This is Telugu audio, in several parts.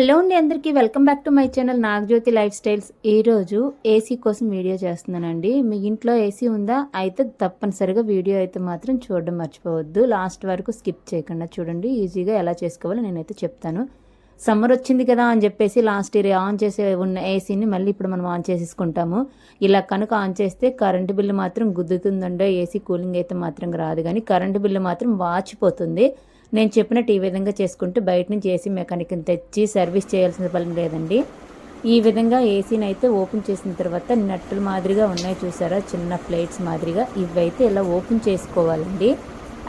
హలో అండి అందరికీ welcome back to my channel Nagajyothi life styles. ఈరోజు ఏసీ కోసం వీడియో చేస్తున్నానండి. మీ ఇంట్లో ఏసీ ఉందా? అయితే తప్పనిసరిగా వీడియో అయితే మాత్రం చూడడం మర్చిపోవద్దు. లాస్ట్ వరకు స్కిప్ చేయకుండా చూడండి. ఈజీగా ఎలా చేసుకోవాలో నేనైతే చెప్తాను. సమ్మర్ వచ్చింది కదా అని చెప్పేసి లాస్ట్ ఇయర్ ఆన్ చేసే ఉన్న ఏసీని మళ్ళీ ఇప్పుడు మనం ఆన్ చేసేసుకుంటాము. ఇలా కనుక ఆన్ చేస్తే కరెంటు బిల్లు మాత్రం గుద్దుతుందండో ఏసీ కూలింగ్ అయితే మాత్రం రాదు. కానీ కరెంటు బిల్లు మాత్రం వాచిపోతుంది. నేను చెప్పినట్టు ఈ విధంగా చేసుకుంటూ బయట నుంచి ఏసీ మెకానిక్ని తెచ్చి సర్వీస్ చేయాల్సిన పని లేదండి. ఈ విధంగా ఏసీని అయితే ఓపెన్ చేసిన తర్వాత నట్టుల మాదిరిగా ఉన్నాయి చూసారా? చిన్న ప్లేట్స్ మాదిరిగా. ఇవైతే ఇలా ఓపెన్ చేసుకోవాలండి.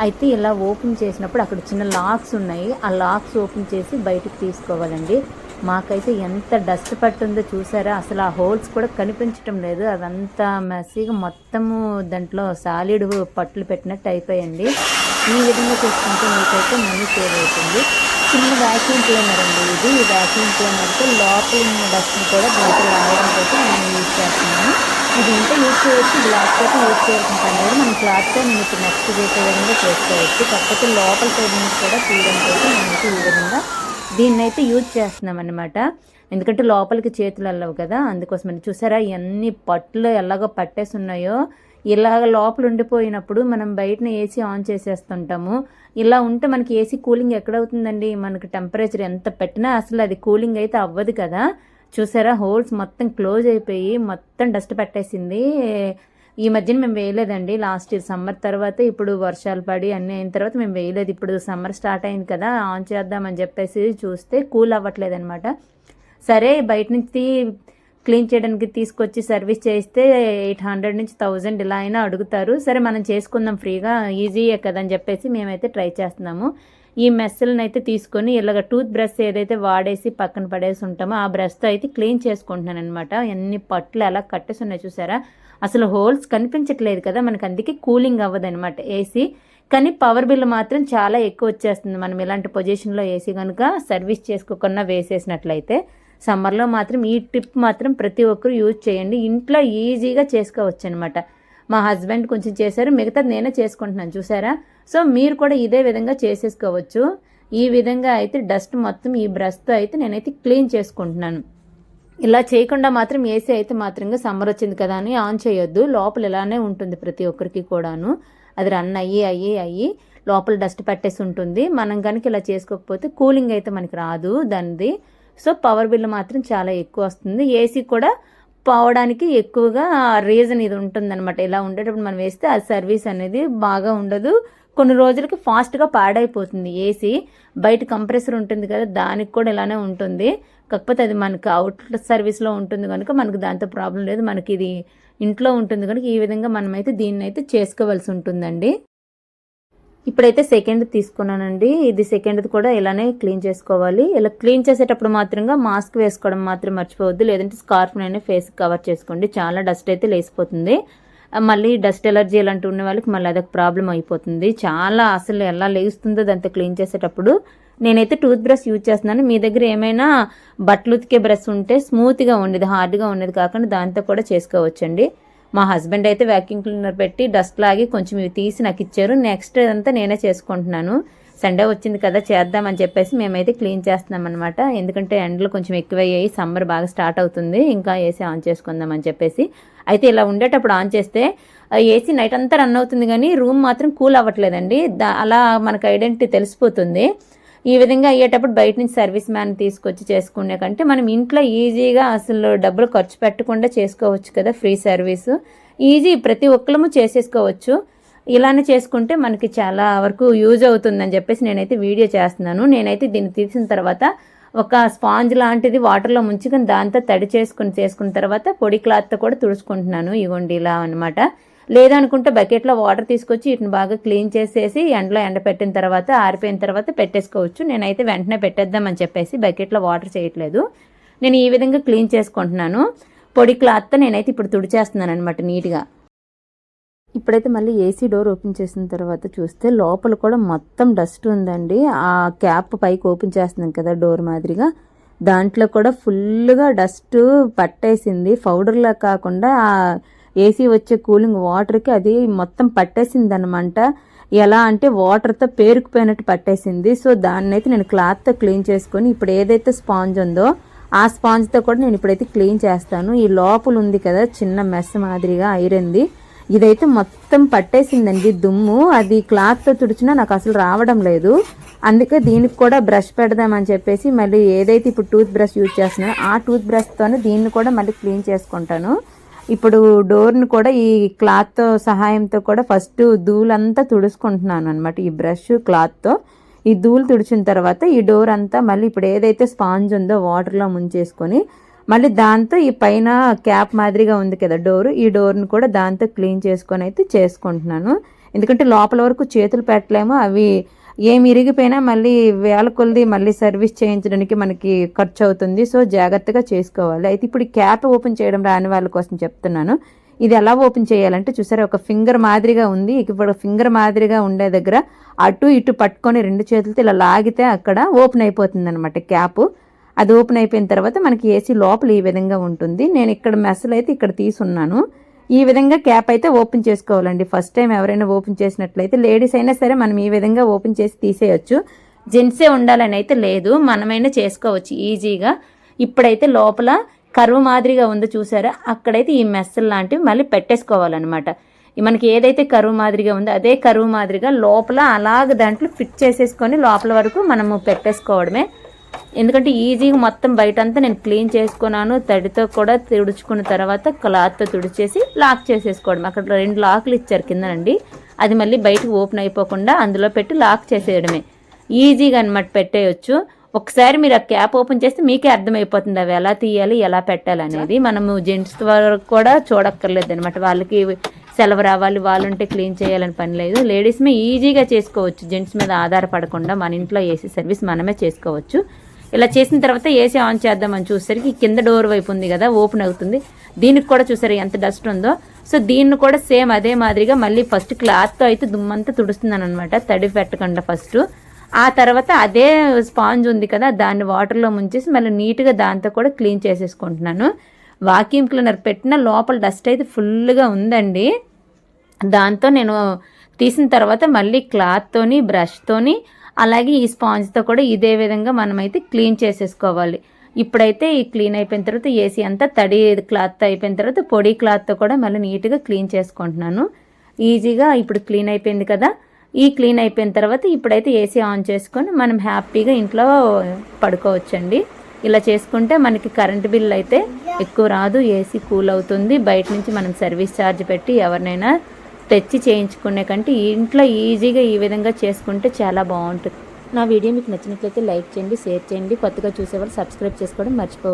అయితే ఇలా ఓపెన్ చేసినప్పుడు అక్కడ చిన్న లాక్స్ ఉన్నాయి. ఆ లాక్స్ ఓపెన్ చేసి బయటకు తీసుకోవాలండి. మాకైతే ఎంత డస్ట్ పట్టుందో చూసారా? అసలు ఆ హోల్స్ కూడా కనిపించటం లేదు. అదంతా మెస్సీగా మొత్తము దాంట్లో సాలిడ్ పట్లు పెట్టినట్టు అయిపోయింది ఈ విధంగా చూసుకుంటే మీకైతే మనీ సేవ్ అవుతుంది. చిన్న వ్యాక్యూమ్ క్లీనర్ అండి ఇది. ఈ వ్యాక్యూమ్ క్లీనర్తో లోపల ఉన్న డస్ట్ని కూడా బయట రావడం కోసం మనం యూజ్ చేస్తున్నాము ఇది ఇంకా యూజ్ చేయొచ్చు. గ్లాస్ అయితే యూజ్ చేసుకుంటాం పని మనం క్లాత్తో నేను ఇప్పుడు నెక్స్ట్ చేసే విధంగా చేసుకోవచ్చు. కాకపోతే లోపల సైడ్ నుంచి కూడా తీయడం కోసం మనకి ఈ విధంగా దీన్ని అయితే యూజ్ చేస్తున్నాం అనమాట ఎందుకంటే లోపలికి చేతులు వెళ్ళవు కదా. అందుకోసమని చూసారా ఎన్ని పట్లు ఎలాగో పట్టేసి ఉన్నాయో. ఇలాగ లోపల ఉండిపోయినప్పుడు మనం బయటన ఏసీ ఆన్ చేసేస్తుంటాము. ఇలా ఉంటే మనకి ఏసీ కూలింగ్ ఎక్కడవుతుందండి? మనకి టెంపరేచర్ ఎంత పెట్టినా అసలు అది కూలింగ్ అయితే అవ్వదు కదా. చూసారా? హోల్స్ మొత్తం క్లోజ్ అయిపోయి మొత్తం డస్ట్ పట్టేసింది. ఈ మధ్యన మేము వేయలేదండి. లాస్ట్ ఇయర్ సమ్మర్ తర్వాత ఇప్పుడు వర్షాలు పడి అన్నీ అయిన తర్వాత మేము వేయలేదు. ఇప్పుడు సమ్మర్ స్టార్ట్ అయింది కదా ఆన్ చేద్దామని చెప్పేసి చూస్తే కూల్ అవ్వట్లేదు అనమాట సరే బయట నుంచి క్లీన్ చేయడానికి తీసుకొచ్చి సర్వీస్ చేస్తే ఎయిట్ హండ్రెడ్ నుంచి థౌజండ్ ఇలా అయినా అడుగుతారు. సరే మనం చేసుకుందాం ఫ్రీగా ఈజీయే కదని చెప్పేసి మేమైతే ట్రై చేస్తున్నాము. ఈ మెస్సులను అయితే తీసుకొని ఇలాగ టూత్ బ్రష్ ఏదైతే వాడేసి పక్కన పడేసి ఉంటామో ఆ బ్రష్తో అయితే క్లీన్ చేసుకుంటున్నాను అనమాట ఎన్ని పట్లు ఎలా కట్టేసి ఉన్నాయి చూసారా? అసలు హోల్స్ కనిపించట్లేదు కదా మనకు అందుకే కూలింగ్ అవ్వదు అనమాట ఏసీ. కానీ పవర్ బిల్ మాత్రం చాలా ఎక్కువ వచ్చేస్తుంది. మనం ఇలాంటి పొజిషన్లో ఏసీ కనుక సర్వీస్ చేసుకోకుండా వేసేసినట్లయితే. సమ్మర్లో మాత్రం ఈ టిప్ మాత్రం ప్రతి ఒక్కరు యూజ్ చేయండి. ఇంట్లో ఈజీగా చేసుకోవచ్చు అనమాట మా హస్బెండ్ కొంచెం చేశారు మిగతా నేనే చేసుకుంటున్నాను చూసారా? సో మీరు కూడా ఇదే విధంగా చేసేసుకోవచ్చు. ఈ విధంగా అయితే డస్ట్ మొత్తం ఈ బ్రష్తో అయితే నేనైతే క్లీన్ చేసుకుంటున్నాను. ఇలా చేయకుండా మాత్రం ఏసీ అయితే మాత్రంగా సమ్మర్ వచ్చింది కదా అని ఆన్ చేయొద్దు. లోపల ఇలానే ఉంటుంది ప్రతి ఒక్కరికి కూడాను. అది రన్ అయ్యి అయ్యి అయ్యి లోపల డస్ట్ పట్టేసి ఉంటుంది. మనం కనుక ఇలా చేసుకోకపోతే కూలింగ్ అయితే మనకి రాదు దానిది సో పవర్ బిల్ మాత్రం చాలా ఎక్కువ వస్తుంది. ఏసీ కూడా పోవడానికి ఎక్కువగా రీజన్ ఇది ఉంటుందన్నమాట. ఇలా ఉండేటప్పుడు మనం వేస్తే ఆ సర్వీస్ అనేది బాగా ఉండదు. కొన్ని రోజులకి ఫాస్ట్గా పాడైపోతుంది ఏసీ. బయట కంప్రెసర్ ఉంటుంది కదా దానికి కూడా ఇలానే ఉంటుంది. కాకపోతే అది మనకు అవుట్ సర్వీస్లో ఉంటుంది కనుక మనకు దాంతో ప్రాబ్లం లేదు. మనకి ఇది ఇంట్లో ఉంటుంది కనుక ఈ విధంగా మనమైతే దీన్ని అయితే చేసుకోవాల్సి ఉంటుందండి. ఇప్పుడైతే సెకండ్ తీసుకున్నానండి. ఇది సెకండ్ కూడా ఇలానే క్లీన్ చేసుకోవాలి. ఇలా క్లీన్ చేసేటప్పుడు మాత్రంగా మాస్క్ వేసుకోవడం మాత్రం మర్చిపోవద్దు. లేదంటే స్కార్ఫ్ అయినా ఫేస్ కవర్ చేసుకోండి. చాలా డస్ట్ అయితే లేసిపోతుంది మళ్ళీ డస్ట్ ఎలర్జీ ఇలాంటి ఉన్న వాళ్ళకి మళ్ళీ అదొక ప్రాబ్లం అయిపోతుంది. చాలా అసలు ఎలా లేస్తుందో దాంతో క్లీన్ చేసేటప్పుడు. నేనైతే టూత్ బ్రష్ యూజ్ చేస్తున్నాను. మీ దగ్గర ఏమైనా బట్టలు ఉతికే బ్రష్ ఉంటే స్మూత్గా ఉండేది హార్డ్గా ఉండేది కాకుండా దాంతో కూడా చేసుకోవచ్చండి. మా హస్బెండ్ అయితే వ్యాక్యూమ్ క్లీనర్ పెట్టి డస్ట్ లాగి కొంచెం ఇవి తీసి నాకు ఇచ్చారు. నెక్స్ట్ అంతా నేనే చేసుకుంటున్నాను. సండే వచ్చింది కదా చేద్దామని చెప్పేసి మేమైతే క్లీన్ చేస్తున్నాం అనమాట ఎందుకంటే ఎండలు కొంచెం ఎక్కువయ్యాయి సమ్మర్ బాగా స్టార్ట్ అవుతుంది ఇంకా ఏసీ ఆన్ చేసుకుందాం అని చెప్పేసి. అయితే ఇలా ఉండేటప్పుడు ఆన్ చేస్తే ఏసీ నైట్ అంతా రన్ అవుతుంది కానీ రూమ్ మాత్రం కూల్ అవ్వట్లేదండి. అలా మనకు ఐడెంటిటీ తెలిసిపోతుంది. ఈ విధంగా అయ్యేటప్పుడు బయట నుంచి సర్వీస్ మ్యాన్ తీసుకొచ్చి చేసుకునే కంటే మనం ఇంట్లో ఈజీగా అసలు డబ్బులు ఖర్చు పెట్టకుండా చేసుకోవచ్చు కదా ఫ్రీ సర్వీసు. ఈజీ ప్రతి ఒక్కరము చేసేసుకోవచ్చు. ఇలానే చేసుకుంటే మనకి చాలా వరకు యూజ్ అవుతుందని చెప్పేసి నేనైతే వీడియో చేస్తున్నాను. నేనైతే దీన్ని తీసిన తర్వాత ఒక స్పాంజ్ లాంటిది వాటర్లో ముంచుకొని దాంతో తడి చేసుకుని చేసుకున్న తర్వాత పొడి క్లాత్తో కూడా తుడుచుకుంటున్నాను. ఇగోండి ఇలా అనమాట లేదనుకుంటే బకెట్లో వాటర్ తీసుకొచ్చి వీటిని బాగా క్లీన్ చేసేసి ఎండలో ఎండ పెట్టిన తర్వాత ఆరిపోయిన తర్వాత పెట్టేసుకోవచ్చు. నేనైతే వెంటనే పెట్టేద్దామని చెప్పేసి బకెట్లో వాటర్ చేయట్లేదు. నేను ఈ విధంగా క్లీన్ చేసుకుంటున్నాను. పొడి క్లాత్తో నేనైతే ఇప్పుడు తుడిచేస్తున్నాను అనమాట నీట్గా. ఇప్పుడైతే మళ్ళీ ఏసీ డోర్ ఓపెన్ చేసిన తర్వాత చూస్తే లోపల కూడా మొత్తం డస్ట్ ఉందండి. ఆ క్యాప్ పైకి ఓపెన్ చేస్తున్నాం కదా డోర్ మాదిరిగా. దాంట్లో కూడా ఫుల్గా డస్ట్ పట్టేసింది. పౌడర్లా కాకుండా ఏసీ వచ్చే కూలింగ్ వాటర్కి అది మొత్తం పట్టేసింది అనమాట ఎలా అంటే వాటర్తో పేరుకుపోయినట్టు పట్టేసింది. సో దాన్ని అయితే నేను క్లాత్తో క్లీన్ చేసుకొని ఇప్పుడు ఏదైతే స్పాంజ్ ఉందో ఆ స్పాంజ్తో కూడా నేను ఇప్పుడైతే క్లీన్ చేస్తాను. ఈ లోపల ఉంది కదా చిన్న మెస్ మాదిరిగా ఐరన్ది. ఇదైతే మొత్తం పట్టేసిందండి దుమ్ము. అది క్లాత్తో తుడిచినా నాకు అసలు రావడం లేదు. అందుకే దీనికి కూడా బ్రష్ పెడదామని చెప్పేసి మళ్ళీ ఏదైతే ఇప్పుడు టూత్ బ్రష్ యూజ్ చేస్తున్నానో ఆ టూత్ బ్రష్తోనే దీన్ని కూడా మళ్ళీ క్లీన్ చేసుకుంటాను. ఇప్పుడు డోర్ను కూడా ఈ క్లాత్తో సహాయంతో కూడా ఫస్ట్ ధూళంతా తుడుచుకుంటున్నాను అనమాట ఈ బ్రష్ క్లాత్తో ఈ ధూళి తుడిచిన తర్వాత ఈ డోర్ అంతా మళ్ళీ ఇప్పుడు ఏదైతే స్పాంజ్ ఉందో వాటర్లో ముంచేసుకొని మళ్ళీ దాంతో ఈ పైన క్యాప్ మాదిరిగా ఉంది కదా డోర్ ఈ డోర్ను కూడా దాంతో క్లీన్ చేసుకొని అయితే చేసుకుంటున్నాను. ఎందుకంటే లోపల వరకు చేతులు పెట్టలేము అవి ఏమి ఇరిగిపోయినా మళ్ళీ వేల కొలది మళ్ళీ సర్వీస్ చేయించడానికి మనకి ఖర్చు అవుతుంది సో జాగ్రత్తగా చేసుకోవాలి. అయితే ఇప్పుడు క్యాప్ ఓపెన్ చేయడం రాని వాళ్ళ కోసం చెప్తున్నాను. ఇది ఎలా ఓపెన్ చేయాలంటే చూసారా ఒక ఫింగర్ మాదిరిగా ఉంది. ఇప్పుడు ఫింగర్ మాదిరిగా ఉండే దగ్గర అటు ఇటు పట్టుకొని రెండు చేతులతో ఇలా లాగితే అక్కడ ఓపెన్ అయిపోతుంది అనమాట క్యాప్. అది ఓపెన్ అయిపోయిన తర్వాత మనకి ఏసీ లోపల ఈ విధంగా ఉంటుంది. నేను ఇక్కడ మెస్సులు అయితే ఇక్కడ తీసున్నాను. ఈ విధంగా క్యాప్ అయితే ఓపెన్ చేసుకోవాలండి. ఫస్ట్ టైం ఎవరైనా ఓపెన్ చేసినట్లయితే లేడీస్ అయినా సరే మనం ఈ విధంగా ఓపెన్ చేసి తీసేయచ్చు. జెంట్సే ఉండాలని అయితే లేదు. మనమైనా చేసుకోవచ్చు ఈజీగా. ఇప్పుడైతే లోపల కరువు మాదిరిగా ఉందో చూసారా? అక్కడైతే ఈ మెస్సులు లాంటివి మళ్ళీ పెట్టేసుకోవాలన్నమాట. మనకి ఏదైతే కరువు మాదిరిగా ఉందో అదే కరువు మాదిరిగా లోపల అలాగ దాంట్లో ఫిట్ చేసేసుకొని లోపల వరకు మనము పెట్టేసుకోవడమే. ఎందుకంటే ఈజీగా మొత్తం బయట అంతా నేను క్లీన్ చేసుకున్నాను తడితో కూడా తుడుచుకున్న తర్వాత క్లాత్తో తుడిచేసి లాక్ చేసేసుకోవడం. అక్కడ రెండు లాక్లు ఇచ్చారు కిందనండి. అది మళ్ళీ బయటకు ఓపెన్ అయిపోకుండా అందులో పెట్టి లాక్ చేసేయడమే. ఈజీగా అనమాట పెట్టేయచ్చు. ఒకసారి మీరు ఆ క్యాప్ ఓపెన్ చేస్తే మీకే అర్థమైపోతుంది అవి ఎలా తీయాలి ఎలా పెట్టాలి అనేది. మనము జెంట్స్ వరకు కూడా చూడక్కర్లేదు అనమాట వాళ్ళకి సెలవు రావాలి వాళ్ళుంటే క్లీన్ చేయాలని పని లేదు. లేడీస్ మీద ఈజీగా చేసుకోవచ్చు. జెంట్స్ మీద ఆధారపడకుండా మన ఇంట్లో ఏసీ సర్వీస్ మనమే చేసుకోవచ్చు. ఇలా చేసిన తర్వాత ఏసీ ఆన్ చేద్దామని చూసేసరికి కింద డోర్ వైపు ఉంది కదా ఓపెన్ అవుతుంది. దీనికి కూడా చూసారు ఎంత డస్ట్ ఉందో? సో దీన్ని కూడా సేమ్ అదే మాదిరిగా మళ్ళీ ఫస్ట్ క్లాత్తో అయితే దుమ్మంతా తుడుస్తున్నాను అనమాట తడి పెట్టకుండా ఫస్ట్. ఆ తర్వాత అదే స్పాంజ్ ఉంది కదా దాన్ని వాటర్లో ముంచేసి మళ్ళీ నీట్గా దాంతో కూడా క్లీన్ చేసేసుకుంటున్నాను. వాక్యూమ్ క్లీనర్ పెట్టిన లోపల డస్ట్ అయితే ఫుల్గా ఉందండి. దాంతో నేను తీసిన తర్వాత మళ్ళీ క్లాత్తోని బ్రష్తోని అలాగే ఈ స్పాంజ్తో కూడా ఇదే విధంగా మనమైతే క్లీన్ చేసేసుకోవాలి. ఇప్పుడైతే ఈ క్లీన్ అయిపోయిన తర్వాత ఏసీ అంతా తడి క్లాత్ అయిపోయిన తర్వాత పొడి క్లాత్తో కూడా మళ్ళీ నీట్గా క్లీన్ చేసుకుంటున్నాను. ఈజీగా ఇప్పుడు క్లీన్ అయిపోయింది కదా. ఈ క్లీన్ అయిపోయిన తర్వాత ఇప్పుడైతే ఏసీ ఆన్ చేసుకొని మనం హ్యాపీగా ఇంట్లో పడుకోవచ్చండి. ఇలా చేసుకుంటే మనకి కరెంట్ బిల్ అయితే ఎక్కువ రాదు ఏసీ కూల్ అవుతుంది. బయట నుంచి మనం సర్వీస్ ఛార్జ్ పెట్టి ఎవరినైనా తెచ్చి చేయించుకునే కంటే ఇంట్లో ఈజీగా ఈ విధంగా చేసుకుంటే చాలా బాగుంటుంది. నా వీడియో మీకు నచ్చినట్లయితే లైక్ చేయండి షేర్ చేయండి. కొత్తగా చూసేవాళ్ళు సబ్స్క్రైబ్ చేసుకోవడం మర్చిపో